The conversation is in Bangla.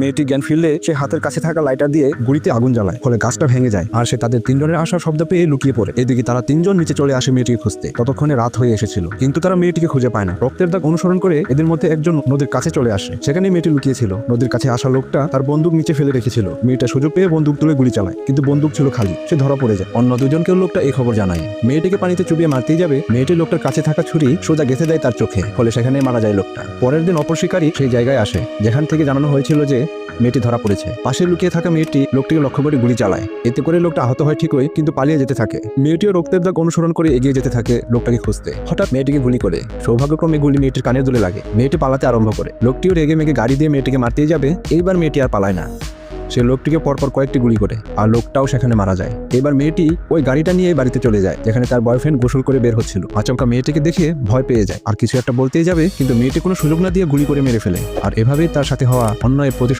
মেয়েটি জ্ঞান ফিরলে সে হাতের কাছে থাকা লাইটার দিয়ে গুড়িতে আগুন জ্বালায়, ফলে গাছটা ভেঙে যায় আর সে তাদের তিনজনের আসার শব্দ পেয়ে লুকিয়ে পড়ে। এদিকে তারা তিনজন নিচে চলে আসে মেয়েটিকে খুঁজতে। ততক্ষণে রাত হয়ে এসেছিল, কিন্তু তারা মেয়েটিকে খুঁজে পায় না। রক্তের দাগ অনুসরণ করে এদের মধ্যে একজন নদীর কাছে চলে আসে। সেখানে মেয়েটি লুকিয়েছিল। নদীর কাছে আসা লোকটা তার বন্দুক নিচে ফেলে রেখেছিল। মেয়েটা সুযোগ পেয়ে বন্দুক তুলে গুলি চালায়, কিন্তু বন্দুক ছিল খালি। সে ধরা পড়ে যায়। অন্য দুজনকেও লোকটা এই খবর জানায়। মেয়েটিকে পানিতে চুবিয়ে মারতেই যাবে। মেয়েটি লোকটার কাছে থাকা ছুরি সোজা গেঁথে দেয় তার চোখে, ফলে সেখানে মারা যায় লোকটা। পরের দিন অপর শিকারী সেই জায়গায় আসে, যেখান থেকে জানানো হয়েছিল যে মেয়েটি ধরা পড়েছে। পাশে লুকিয়ে থাকা মেয়েটি লোকটিকে লক্ষ্য করে গুলি চালায়। এতে করে লোকটা আহত হয় ঠিকই, কিন্তু পালিয়ে যেতে থাকে। মেয়েটিও রক্তের দাগ অনুসরণ করে এগিয়ে যেতে থাকে লোকটাকে খুঁজতে। হঠাৎ মেয়েটিকে গুলি করে। সৌভাগ্যক্রমে গুলি মেয়েটির কানে দূরে লাগে। মেয়েটি পালাতে আরম্ভ করে। লোকটিও রেগে মেগে গাড়ি দিয়ে মেয়েটিকে মারতেই যাবে। এইবার মেয়েটি আর পালায় না। সে লোকটিকে পরপর কয়েকটি গুলি করে, আর লোকটাও সেখানে মারা যায়। এবার মেয়েটি ওই গাড়িটা নিয়ে বাড়িতে চলে যায়, যেখানে তার বয়ফ্রেন্ড গোসল করে বের হচ্ছিল। আচমকা মেয়েটিকে দেখে ভয় পেয়ে যায়। আর কিছু একটা বলতেই যাবে, কিন্তু মেয়েটি কোনো সুযোগ না দিয়ে গুলি করে মেরে ফেলে। আর এভাবেই তার সাথে হওয়া অন্যায়ের প্রতি